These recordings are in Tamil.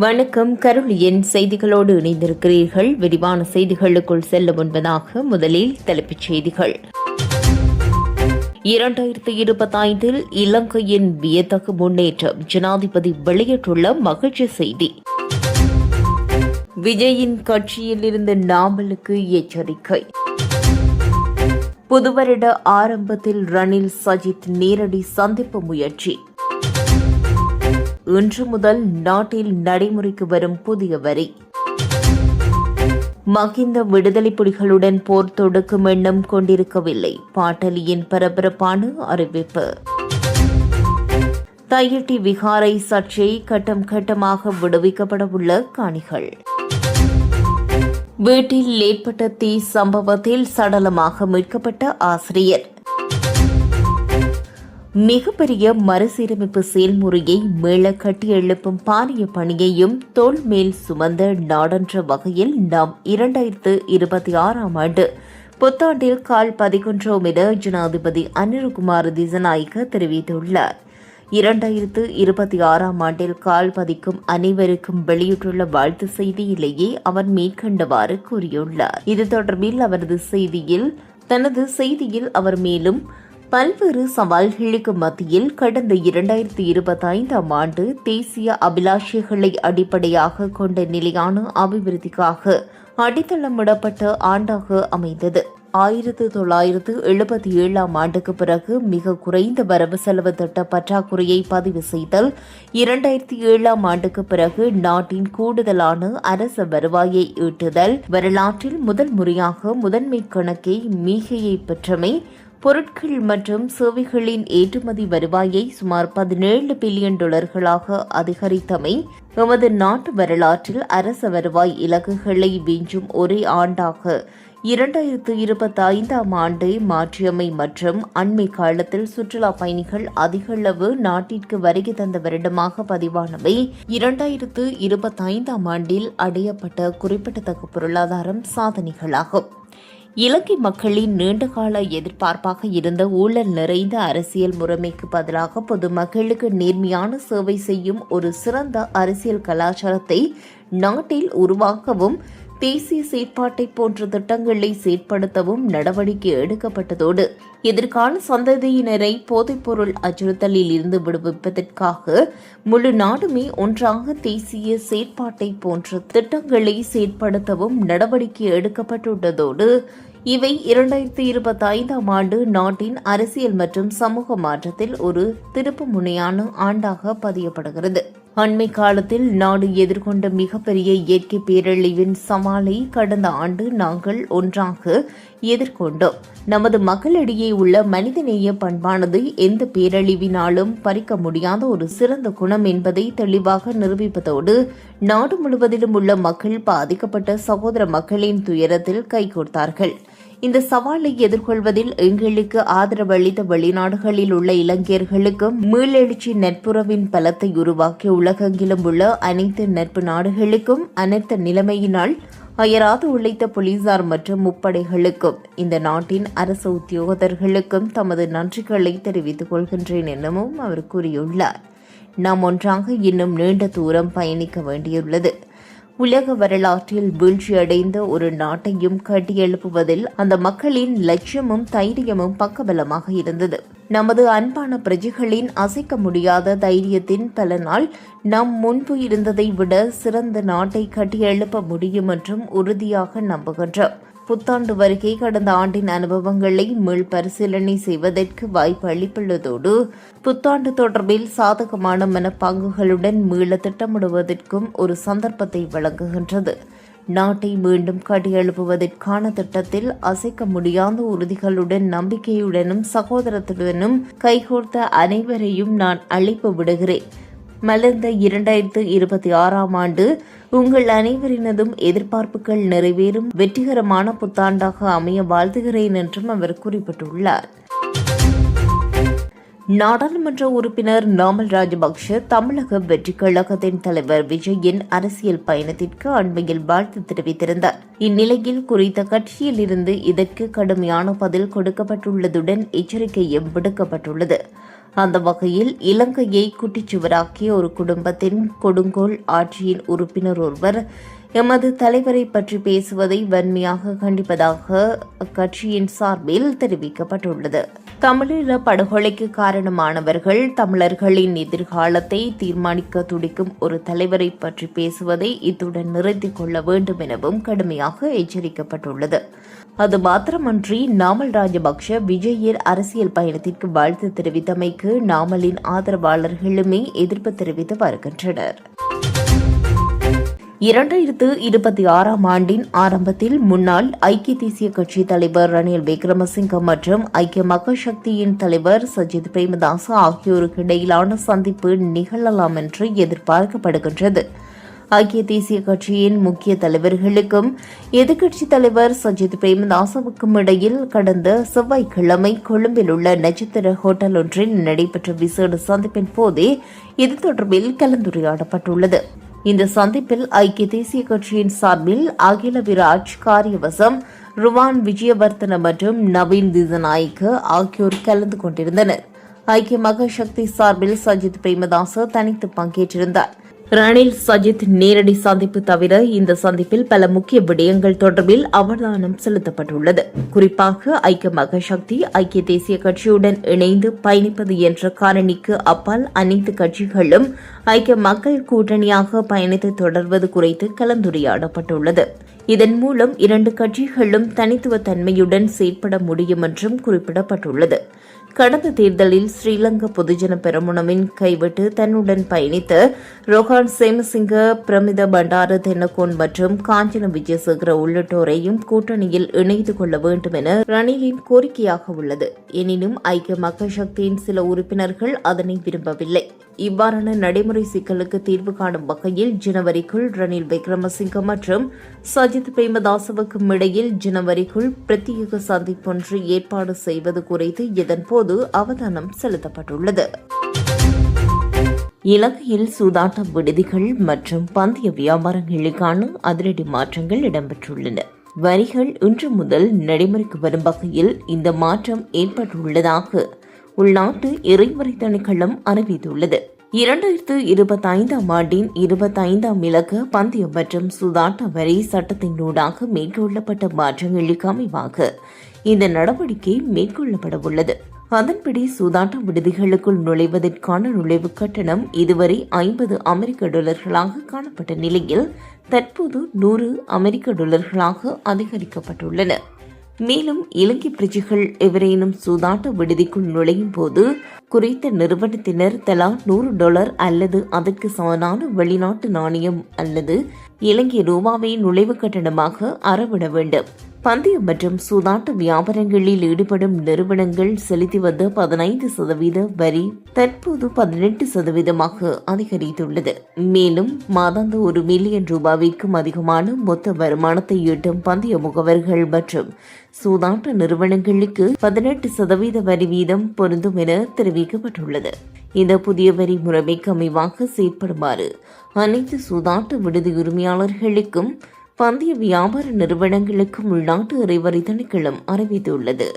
வணக்கம். கருளியின் செய்திகளோடு இணைந்திருக்கிறீர்கள். விரிவான செய்திகளுக்குள் செல்ல முன்பதாக முதலில் தலைப்புச் செய்திகள். இரண்டாயிரத்தி இருபத்தைந்தில் இலங்கையின் வியத்தகு முன்னேற்றம் ஜனாதிபதி வெளியிட்டுள்ள மகிழ்ச்சி செய்தி. விஜயின் கட்சியில் இருந்து நாமலுக்கு எச்சரிக்கை. புதுவருட ஆரம்பத்தில் ரணில் சஜித் நேரடி சந்திப்பு முயற்சி. இன்று முதல் நாட்டில் நடைமுறைக்கு வரும் புதிய வரி. மகிந்த விடுதலை புலிகளுடன் போர் தொடுக்கும் எண்ணம் கொண்டிருக்கவில்லை. பாட்டலியின் பரபரப்பான அறிவிப்பு. தையட்டி விகாரை சர்ச்சை கட்டம் கட்டமாக விடுவிக்கப்படவுள்ள காணிகள். வீட்டில் ஏற்பட்ட தீ சம்பவத்தில் சடலமாக மீட்கப்பட்ட ஆசிரியர். மிகப்பெரிய மறுசீரமைப்பு செயல்முறையை மேள கட்டி எழுப்பும் பாரிய பணியையும் தோல் மேல் சுமந்த நாடென்ற வகையில் நாம் இரண்டாயிரத்து இருபத்தி ஆறாம் ஆண்டு புத்தாண்டில் கால் பதிக்கொன்றோம் என ஜனாதிபதி அனிருகுமார் திசநாயக்க தெரிவித்துள்ளார். இரண்டாயிரத்து இருபத்தி ஆறாம் ஆண்டில் கால் பதிக்கும் அனைவருக்கும் வெளியிட்டுள்ள வாழ்த்து செய்தியிலேயே அவர் மேற்கண்டவாறு கூறியுள்ளார். இது தொடர்பில் அவரது செய்தியில் தனது செய்தியில் அவர் மேலும் பல்வேறு சவால்களுக்கு மத்தியில் கடந்த இரண்டாயிரத்தி இருபத்தி ஐந்தாம் ஆண்டு தேசிய அபிலாஷைகளை அடிப்படையாக கொண்ட நிலையான அபிவிருத்திக்காக அடித்தளமிடப்பட்ட ஆண்டாக அமைந்தது. ஆயிரத்து தொள்ளாயிரத்து எழுபத்தி ஏழாம் ஆண்டுக்கு பிறகு மிக குறைந்த வரவு செலவு திட்ட பற்றாக்குறையை பதிவு செய்தல் இரண்டாயிரத்தி ஏழாம் ஆண்டுக்கு பிறகு நாட்டின் கூடுதலான அரச வருவாயை ஈட்டுதல் வரலாற்றில் முதல் முறையாக முதன்மை கணக்கை மீகையை பெற்றமை பொருட்கள் மற்றும் சேவைகளின் ஏற்றுமதி வருவாயை சுமார் பதினேழு பில்லியன் டாலர்களாக அதிகரித்தமை எமது நாட்டு வரலாற்றில் அரச வருவாய் இலக்குகளை வீஞ்சும் ஒரே ஆண்டாக இரண்டாயிரத்து இருபத்தி ஐந்தாம் ஆண்டை மாற்றியமை மற்றும் அண்மை காலத்தில் சுற்றுலா பயணிகள் அதிகளவு நாட்டிற்கு வருகை தந்த வருடமாக பதிவானவை இரண்டாயிரத்து இருபத்தி ஐந்தாம் ஆண்டில் அடையப்பட்ட குறிப்பிடத்தக்க பொருளாதாரம் சாதனைகளாகும். இலங்கை மக்களின் நீண்டகால எதிர்பார்ப்பாக இருந்த ஊழல் நிறைந்த அரசியல் முறைமைக்கு பதிலாக பொதுமக்களுக்கு நேர்மையான சேவை செய்யும் ஒரு சிறந்த அரசியல் கலாச்சாரத்தை நாட்டில் உருவாக்கவும் தேசிய செயற்பாட்டை போன்ற திட்டங்களை செயற்படுத்தவும் நடவடிக்கை எடுக்கப்பட்டதோடு எதிர்கால சந்ததியினரை போதைப்பொருள் அச்சுறுத்தலில் இருந்து விடுவிப்பதற்காக முழு நாடுமே ஒன்றாக தேசிய செயற்பாட்டை போன்ற திட்டங்களை செயற்படுத்தவும் நடவடிக்கை எடுக்கப்பட்டுள்ளதோடு இவை இரண்டாயிரத்தி இருபத்தி ஐந்தாம் ஆண்டு நாட்டின் அரசியல் மற்றும் சமூக மாற்றத்தில் ஒரு திருப்பு முனையான ஆண்டாக பதியப்படுகிறது. அண்மை காலத்தில் நாடு எதிர்கொண்ட மிகப்பெரிய இயற்கை பேரழிவின் சவாலை கடந்த ஆண்டு நாங்கள் ஒன்றாக எதிர்கொண்டோம். நமது மக்களிடையே உள்ள மனிதநேய பண்பானது எந்த பேரழிவினாலும் பறிக்க முடியாத ஒரு சிறந்த குணம் என்பதை தெளிவாக நிரூபிப்பதோடு நாடு முழுவதிலும் உள்ள மக்கள் பாதிக்கப்பட்ட சகோதர மக்களின் துயரத்தில் கைகோர்த்தார்கள் இந்த சவாலை எதிர்கொள்வதில் எங்களுக்கு ஆதரவு அளித்த வெளிநாடுகளில் உள்ள இளைஞர்களுக்கும் மீளெழுச்சி நட்புறவின் பலத்தை உருவாக்கி உலகெங்கிலும் உள்ள அனைத்து நட்பு நாடுகளுக்கும் அனைத்து நிலைமையினால் அயராது உழைத்த போலீசார் மற்றும் முப்படைகளுக்கும் இந்த நாட்டின் அரசு உத்தியோகத்தர்களுக்கும் தமது நன்றிகளை தெரிவித்துக் கொள்கின்றேன் எனவும் அவர் கூறியுள்ளார். நாம் ஒன்றாக இன்னும் நீண்ட தூரம் பயணிக்க வேண்டியுள்ளது. உலக வரலாற்றில் வீழ்ச்சியடைந்த ஒரு நாட்டையும் கட்டியெழுப்புவதில் அந்த மக்களின் லட்சியமும் தைரியமும் பக்கபலமாக இருந்தது. நமது அன்பான பிரஜைகளின் அசைக்க முடியாத தைரியத்தின் பலனால் நாம் முன்பு இருந்ததை விட சிறந்த நாட்டை கட்டியெழுப்ப முடியும் என்றும் உறுதியாக நம்புகின்றோம். புத்தாண்டு வருகை கடந்த ஆண்டின் அனுபவங்களை மீள் பரிசீலனை செய்வதற்கு வாய்ப்பு அளிப்புள்ளதோடு புத்தாண்டு தொடர்பில் சாதகமான மனப்பாங்குகளுடன் மீள திட்டமிடுவதற்கும் ஒரு சந்தர்ப்பத்தை வழங்குகின்றது. நாட்டை மீண்டும் கட்டியெழுப்புவதற்கான திட்டத்தில் அசைக்க முடியாத உறுதிகளுடன் நம்பிக்கையுடனும் சகோதரத்துடனும் கைகோர்த்த அனைவரையும் நான் அழைப்பு விடுகிறேன். மலர்ந்த இரண்டாயிரத்து இருபத்தி ஆறாம் ஆண்டு உங்கள் அனைவரினதும் எதிர்பார்ப்புகள் நிறைவேறும் வெற்றிகரமான புத்தாண்டாக அமைய வாழ்த்துகிறேன் என்றும் அவர் குறிப்பிட்டுள்ளார். நாடாளுமன்ற உறுப்பினர் நாமல் ராஜபக்ஷ தமிழக வெற்றி கழகத்தின் தலைவர் விஜயின் அரசியல் பயணத்திற்கு அண்மையில் வாழ்த்து தெரிவித்திருந்தார். இந்நிலையில் குறித்த கட்சியில் இருந்து இதற்கு கடுமையான பதில் கொடுக்கப்பட்டுள்ளதுடன் எச்சரிக்கையும் விடுக்கப்பட்டுள்ளது. அந்த வகையில் இலங்கையை குட்டிச்சுவராக்கிய ஒரு குடும்பத்தின் கொடுங்கோல் ஆட்சியின் உறுப்பினர் ஒருவர் எமது தலைவரை பற்றி பேசுவதை வன்மையாக கண்டிப்பதாக அக்கட்சியின் சார்பில் தெரிவிக்கப்பட்டுள்ளது. தமிழீழ படுகொலைக்கு காரணமானவர்கள் தமிழர்களின் எதிர்காலத்தை தீர்மானிக்க துடிக்கும் ஒரு தலைவரை பற்றி பேசுவதை இத்துடன் நிறுத்திக் கொள்ள வேண்டும் எனவும் கடுமையாக எச்சரிக்கப்பட்டுள்ளது. அது மாத்திரமன்றி நாமல் ராஜபக்ஷ விஜயின் அரசியல் பயணத்திற்கு வாழ்த்து தெரிவித்தமைக்கு நாமலின் ஆதரவாளர்களுமே எதிர்ப்பு தெரிவித்து வருகின்றனர். இரண்டாயிரத்து இருபத்தி ஆறாம் ஆண்டின் ஆரம்பத்தில் முன்னாள் ஐக்கிய தேசிய கட்சி தலைவர் ரணில் விக்ரமசிங்க மற்றும் ஐக்கிய மக்கள் சக்தியின் தலைவர் சஜித் பிரேமதாஸ் ஆகியோருக்கு இடையிலான சந்திப்பு நிகழலாம் என்று எதிர்பார்க்கப்படுகின்றது. ஐக்கிய தேசிய கட்சியின் முக்கிய தலைவர்களுக்கும் எதிர்க்கட்சித் தலைவர் சஜித் பிரேமதாசவுக்கும் இடையில் கடந்த செவ்வாய்க்கிழமை கொழும்பில் உள்ள நட்சத்திர ஹோட்டல் ஒன்றில் நடைபெற்ற விசேட சந்திப்பின் போதே இது தொடர்பில் கலந்துரையாடப்பட்டுள்ளது. இந்த சந்திப்பில் ஐக்கிய தேசிய கட்சியின் சார்பில் அகில விராஜ் காரியவசம் ருவான் விஜயவர்தன மற்றும் நவீன் திசநாயக்கு ஆகியோர் கலந்து கொண்டிருந்தனர். ஐக்கிய மக சக்தி சார்பில் சஜித் பிரேமதாச தனித்து பங்கேற்றிருந்தார். ரணில் சஜித் நேரடி சந்திப்பு தவிர இந்த சந்திப்பில் பல முக்கிய விடயங்கள் தொடர்பில் அவதானம் செலுத்தப்பட்டுள்ளது. குறிப்பாக ஐக்கிய மக சக்தி ஐக்கிய தேசிய கட்சியுடன் இணைந்து பயணிப்பது என்ற காரணிக்கு அப்பால் அனைத்து கட்சிகளும் ஐக்கிய மக்கள் கூட்டணியாக பயணித்து தொடர்வது குறித்து கலந்துரையாடப்பட்டுள்ளது. இதன் மூலம் இரண்டு கட்சிகளும் தனித்துவ தன்மையுடன் செயற்பட முடியும் என்றும் குறிப்பிடப்பட்டுள்ளது. கடந்த தேர்தலில் ஸ்ரீலங்கா பொதுஜன பெருமுனவின் கைவிட்டு தன்னுடன் பயணித்த ரோஹான் சேமசிங்க பிரமித பண்டார தென்னகோன் மற்றும் காஞ்சன விஜயசேகர உள்ளிட்டோரையும் கூட்டணியில் இணைத்து கொள்ள வேண்டும் என ரணிலின் கோரிக்கையாக உள்ளது. எனினும் ஐக்கிய மக்கள் சக்தியின் சில உறுப்பினர்கள் அதனை விரும்பவில்லை. இவ்வாறான நடைமுறை சிக்கலுக்கு தீர்வு காணும் வகையில் ஜனவரிக்குள் ரணில் விக்ரமசிங்க மற்றும் சஜித் பிரேமதாசவுக்கும் இடையில் ஜனவரிக்குள் பிரத்யேக சந்திப்பொன்று ஏற்பாடு செய்வது குறித்து இதன்போது அவதானம் செலுத்தப்பட்டுள்ளது. இலங்கையில் சூதாட்ட விடுதிகள் மற்றும் பந்தய வியாபாரங்களுக்கான அதிரடி மாற்றங்கள் இடம்பெற்றுள்ளன. வரிகள் இன்று முதல் நடைமுறைக்கு வரும் வகையில் இந்த மாற்றம் ஏற்பட்டுள்ளதாக உள்நாட்டு இறைவரை திணைக்களம் அறிவித்துள்ளது. இரண்டாயிரத்து இருபத்தைந்தாம் ஆண்டின் இருபத்தைந்தாம் இலக்க பந்தயம் மற்றும் சுதாட்ட வரி சட்டத்தினூடாக மேற்கொள்ளப்பட்ட மாற்றங்களுக்கு அமைவாக இந்த நடவடிக்கை மேற்கொள்ளப்பட உள்ளது அதன்படி சூதாட்ட விடுதிகளுக்குள் நுழைவதற்கான நுழைவு கட்டணம் இதுவரை ஐம்பது அமெரிக்க டாலர்களாக காணப்பட்ட நிலையில் தற்போது நூறு அமெரிக்க டாலர்களாக அதிகரிக்கப்பட்டுள்ளன. மேலும் இலங்கை பிரஜைகள் எவரேனும் சூதாட்ட விடுதிக்குள் நுழையும் போது குறித்த நிறுவனத்தினர் தலா நூறு டாலர் அல்லது அதற்கு சமனான வெளிநாட்டு நாணயம் அல்லது இலங்கை ரூபாவை நுழைவு கட்டணமாக அறவிட வேண்டும். பந்தயம் மற்றும் சூதாட்ட வியாபாரங்களில் ஈடுபடும் நிறுவனங்கள் செலுத்தி வந்த பதினைந்து சதவீத வரி தற்போது பதினெட்டு சதவீதமாக அதிகரித்துள்ளது. மேலும் மாதாந்த ஒரு மில்லியன் ரூபாய்க்கும் அதிகமான மொத்த வருமானத்தை ஈட்டும் பந்தய முகவர்கள் மற்றும் சூதாட்ட நிறுவனங்களுக்கு பதினெட்டு சதவீத வரி வீதம் பொருந்தும் என தெரிவிக்கப்பட்டுள்ளது. இந்த புதிய வரி முறைமைக்கு அமைவாக செயற்படுமாறு அனைத்து சூதாட்ட விடுதி உரிமையாளர்களுக்கும் பந்தய வியாபார நிறுவனங்களுக்கும் உள்நாட்டு இறைவரி திணைக்களம் அறிவித்துள்ளது.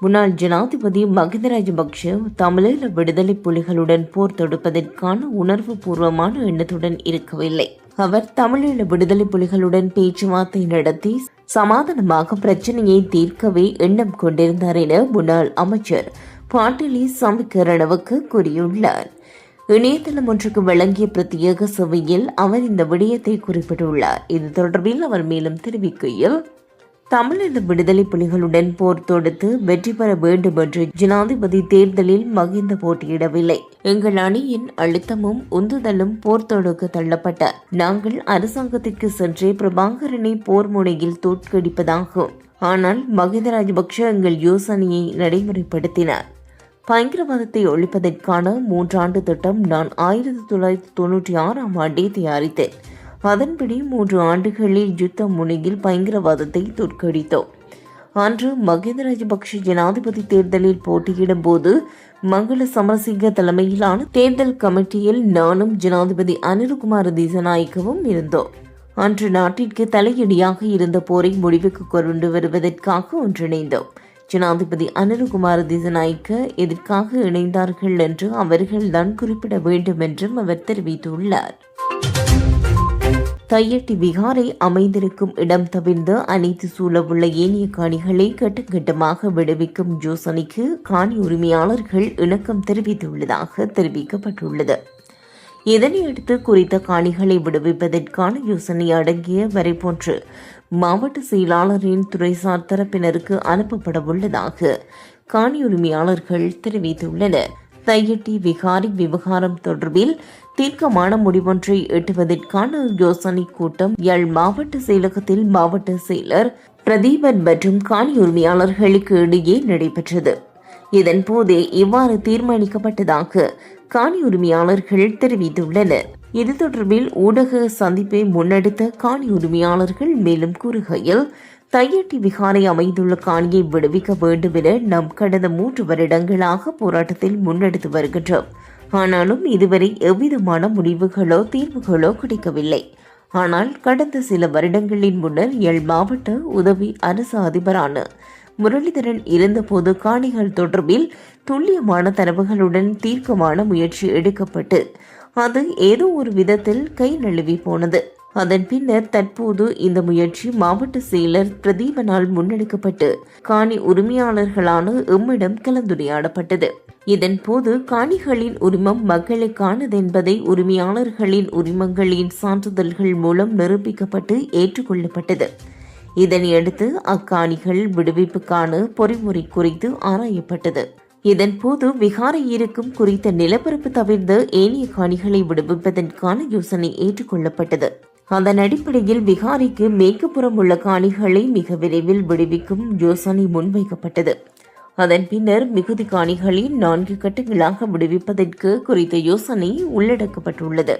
முன்னாள் ஜனாதிபதி மகிந்த ராஜபக்ஷ தமிழீழ விடுதலை புலிகளுடன் போர் தொடுப்பதற்கான உணர்வு பூர்வமான எண்ணத்துடன் இருக்கவில்லை. அவர் தமிழீழ விடுதலை புலிகளுடன் பேச்சுவார்த்தை நடத்தி சமாதானமாக பிரச்சனையை தீர்க்கவே எண்ணம் கொண்டிருந்தார் என முன்னாள் அமைச்சர் பாட்டிலி சம்பிக்கரணவுக்கு கூறியுள்ளார். இணையதளம் ஒன்றுக்கு வழங்கிய பிரத்யேக சபையில் அவர் இந்த விடயத்தை குறிப்பிட்டுள்ளார். இது தொடர்பில் அவர் மேலும் தெரிவிக்கையில் தமிழக விடுதலை புலிகளுடன் போர் தொடுத்து வெற்றி பெற வேண்டும் என்று ஜனாதிபதி தேர்தலில் மகிந்த போட்டியிடவில்லை. எங்கள் அணியின் அழுத்தமும் உந்துதலும் போர் தொடுக்க தள்ளப்பட்ட. நாங்கள் அரசாங்கத்திற்கு சென்றே பிரபாகரனை போர் முனையில் தோற்கடிப்பதாகும். ஆனால் மகிந்த ராஜபக்ஷ எங்கள் யோசனையை நடைமுறைப்படுத்தினார். பயங்கரவாதத்தை ஒழிப்பதற்கான மூன்றாண்டு திட்டம் நான் ஆயிரத்தி தொள்ளாயிரத்தி தொன்னூற்றி ஆறாம் ஆண்டே தயாரித்தேன் அதன்படி மூன்று ஆண்டுகளில் யுத்த முனையில் பயங்கரவாதத்தை தோற்கடித்தோம். அன்று மகேந்திர ராஜபக்ஷ ஜனாதிபதி தேர்தலில் போட்டியிடும் போது மங்கள சமரசிங்க தலைமையிலான தேர்தல் கமிட்டியில் நானும் ஜனாதிபதி அனிருகுமார் தீசநாயக்கவும் இருந்தோம். அன்று நாட்டிற்கு தலையடியாக இருந்த போரை முடிவுக்கு கொண்டு வருவதற்காக ஒன்றிணைந்தோம். ஜனாதிபதி அனில்குமார் திசநாயக்க எதற்காக இணைந்தார்கள் என்று அவர்கள்தான் குறிப்பிட வேண்டும் என்றும் அவர் தெரிவித்துள்ளார். தையட்டி விகாரை அமைந்திருக்கும் இடம் தவிர்ந்து அனைத்து சூழவுள்ள ஏனைய காணிகளை கட்டுக்கட்டமாக விடுவிக்கும் யோசனைக்கு காணி உரிமையாளர்கள் இணக்கம் தெரிவித்துள்ளதாக தெரிவிக்கப்பட்டுள்ளது. இதனையடுத்து குறித்த காணிகளை விடுவிப்பதற்கான யோசனை அடங்கிய வரை போன்று மாவட்ட செயலாளரின் துறைசார் தரப்பினருக்கு அனுப்பப்பட உள்ளதாக காணி உரிமையாளர்கள் தெரிவித்துள்ளனர். தையட்டி விகாரி விவகாரம் தொடர்பில் தீர்க்கமான முடிவொன்றை எட்டுவதற்கான யோசனை கூட்டம் யாழ் மாவட்ட செயலகத்தில் மாவட்ட செயலர் பிரதீபன் மற்றும் காணி உரிமையாளர்களுக்கு இடையே நடைபெற்றது. இதன்போதே இவ்வாறு தீர்மானிக்கப்பட்டதாக காணி உரிமையாளர்கள் தெரிவித்துள்ளனர். இது தொடர்பில் ஊடக சந்திப்பை முன்னெடுத்த காணி உரிமையாளர்கள் மேலும் கூறுகையில் தையட்டி விகாரை அமைந்துள்ள காணியை விடுவிக்க வேண்டும் என நாம் கடந்த மூன்று வருடங்களாக போராட்டத்தில் முன்னெடுத்து வருகின்றோம். ஆனாலும் இதுவரை எவ்விதமான முடிவுகளோ தீர்வுகளோ கிடைக்கவில்லை. ஆனால் கடந்த சில வருடங்களின் முன்னர் எல் மாவட்ட உதவி அரசு அதிபரான முரளிதரன் இருந்தபோது காணிகள் தொடர்பில் துல்லியமான தரவுகளுடன் தீர்க்கமான முயற்சி எடுக்கப்பட்டு அது ஏதோ ஒரு விதத்தில் கை நழுவி போனது. அதன் பின்னர் தற்போது இந்த முயற்சி மாவட்ட செயலர் பிரதீபனால் முன்னெடுக்கப்பட்டு காணி உரிமையாளர்களான எம்மிடம் கலந்துரையாடப்பட்டது. இதன் போது காணிகளின் உரிமம் மக்களுக்கானதென்பதை உரிமையாளர்களின் உரிமங்களின் சான்றிதழ்கள் மூலம் நிரூபிக்கப்பட்டு ஏற்றுக்கொள்ளப்பட்டது. இதனையடுத்து அக்காணிகள் விடுவிப்புக்கான பொறிமுறை குறித்து ஆராயப்பட்டது. இதன்போது விகாரை இருக்கும் குறித்த நிலப்பரப்பு தவிர்த்து ஏனைய காணிகளை விடுவிப்பதற்கான யோசனை ஏற்றுக்கொள்ளப்பட்டது. அதன் அடிப்படையில் விகாரிக்கு மேற்குப்புறம் உள்ள காணிகளை மிக விரைவில் விடுவிக்கும் யோசனை முன்வைக்கப்பட்டது. அதன் பின்னர் மிகுதி காணிகளின் நான்கு கட்டங்களாக விடுவிப்பதற்கு குறித்த யோசனை உள்ளடக்கப்பட்டுள்ளது.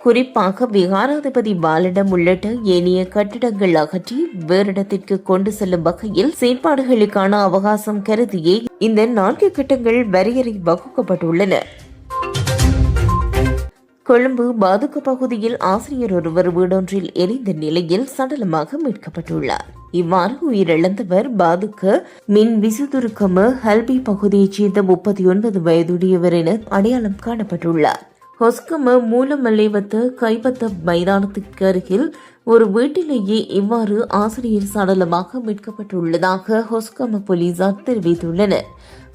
குறிப்பாக விகாராதிபதி பாலிடம் உள்ளிட்ட ஏனைய கட்டிடங்கள் அகற்றி வேறிடத்திற்கு கொண்டு செல்லும் வகையில் செயற்பாடுகளுக்கான அவகாசம் கருதியே இந்த நான்கு கட்டங்கள் வரையறை வகுக்கப்பட்டுள்ளன. கொழும்பு பாதுக பகுதியில் ஆசிரியர் ஒருவர் வீடொன்றில் எரிந்த நிலையில் சடலமாக மீட்கப்பட்டுள்ளார். இவ்வாறு உயிரிழந்தவர் பாதுக்க மின் விசுதுருக்கம ஹல்பி பகுதியைச் சேர்ந்த முப்பத்தி ஒன்பது வயதுடையவர் என அடையாளம் காணப்பட்டுள்ளார். ஹொஸ்கம மூலமல்லேவத்த கைப்பத்த மைதானத்துக்கு அருகில் ஒரு வீட்டிலேயே இவ்வாறு ஆசிரியர் சடலமாக மீட்கப்பட்டுள்ளதாக ஹொஸ்கம போலீசார் தெரிவித்துள்ளனர்.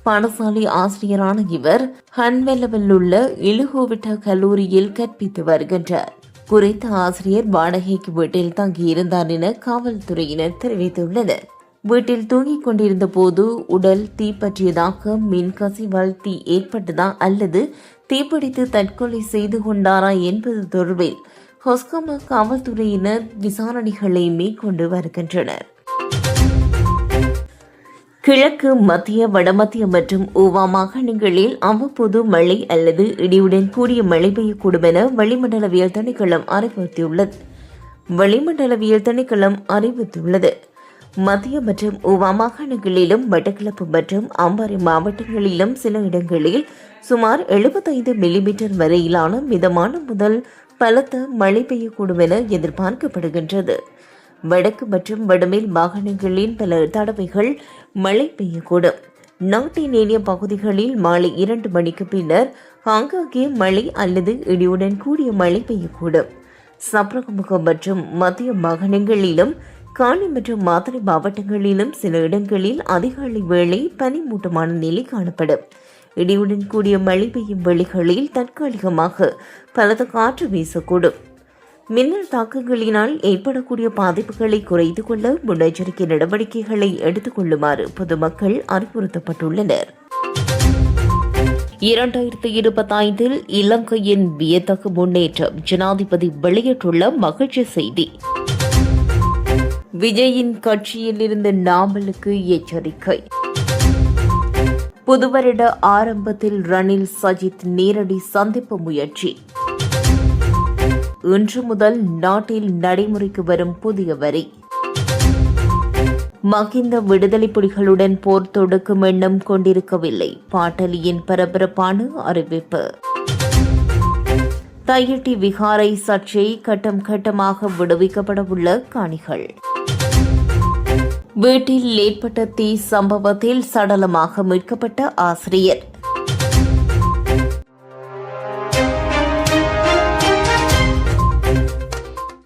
பாடசாலை ஆசிரியரான இவர் ஹன்வெல்லவில் உள்ள இலுகோவிட்ட கல்லூரியில் கற்பித்து வருகின்றார். குறித்த ஆசிரியர் வாடகைக்கு வீட்டில் தங்கியிருந்தார் என காவல்துறையினர் தெரிவித்துள்ளனர். வீட்டில் தூங்கிக் கொண்டிருந்த போது உடல் தீப்பற்றியதாக மின் கசிவால் தீ ஏற்பட்டதா அல்லது தீப்பிடித்து தற்கொலை செய்து கொண்டாரா என்பது தொடர்பில் ஹொஸ்கம காவல்துறையினர் விசாரணைகளை மேற்கொண்டு வருகின்றனர். கிழக்கு மத்திய வடமத்திய மற்றும் ஊவா மாகாணங்களில் அவ்வப்போது மழை அல்லது இடியுடன் கூடிய மழை பெய்யக்கூடும் என வளிமண்டலவியல் திணைக்களம் அறிவுறுத்தியுள்ளது. வளிமண்டலவியல் திணைக்களம் அறிவித்துள்ளது. மத்திய மற்றும் உவா மாகாணங்களிலும் வடகிழப்பு மற்றும் அம்பாறை மாவட்டங்களிலும் சில இடங்களில் சுமார் எழுபத்தைந்து மில்லிமீட்டர் வரையிலான மிதமான முதல் பலத்த மழை பெய்யக்கூடும் என எதிர்பார்க்கப்படுகின்றது. வடக்கு மற்றும் வடமேல் மாகாணங்களின் பல தடவைகள் மழை பெய்யக்கூடும். நாட்டின் ஏனைய பகுதிகளில் மாலை இரண்டு மணிக்கு பின்னர் ஆங்காங்கே மழை அல்லது இடியுடன் கூடிய மழை பெய்யக்கூடும். சப்ரகமுகம் மற்றும் மத்திய மாகாணங்களிலும் காணி மற்றும் மாதிரி மாவட்டங்களிலும் சில இடங்களில் அதிகாலை வேளை பனிமூட்டமான நிலை காணப்படும். இடியுடன் கூடிய மழை பெய்யும் வெளிகளில் தற்காலிகமாக பலத்த காற்று வீசக்கூடும். மின்னல் தாக்கங்களினால் ஏற்படக்கூடிய பாதிப்புகளை குறைத்து கொள்ள முன்னெச்சரிக்கை நடவடிக்கைகளை எடுத்துக் கொள்ளுமாறு பொதுமக்கள் அறிவுறுத்தப்பட்டுள்ளனர். இரண்டாயிரத்தி இருபத்தைந்தில் இலங்கையின் வியத்தகு முன்னேற்றம் ஜனாதிபதி வெளியிட்டுள்ள மகிழ்ச்சி செய்தி. விஜயின் கட்சியில் இருந்து நாமலுக்கு எச்சரிக்கை. புதுவருட ஆரம்பத்தில் ரணில் சஜித் நேரடி சந்திப்பு முயற்சி. இன்று முதல் நாட்டில் நடைமுறைக்கு வரும் புதிய வரி. மகிந்த விடுதலை புலிகளுடன் போர் தொடுக்கும் எண்ணம் கொண்டிருக்கவில்லை. பாட்டலியின் பரபரப்பான அறிவிப்பு. தையட்டி விகாரை சர்ச்சை கட்டம் கட்டமாக விடுவிக்கப்பட உள்ள காணிகள். வீட்டில் ஏற்பட்ட தீ சம்பவத்தில் சடலமாக மீட்கப்பட்ட ஆசிரியர்.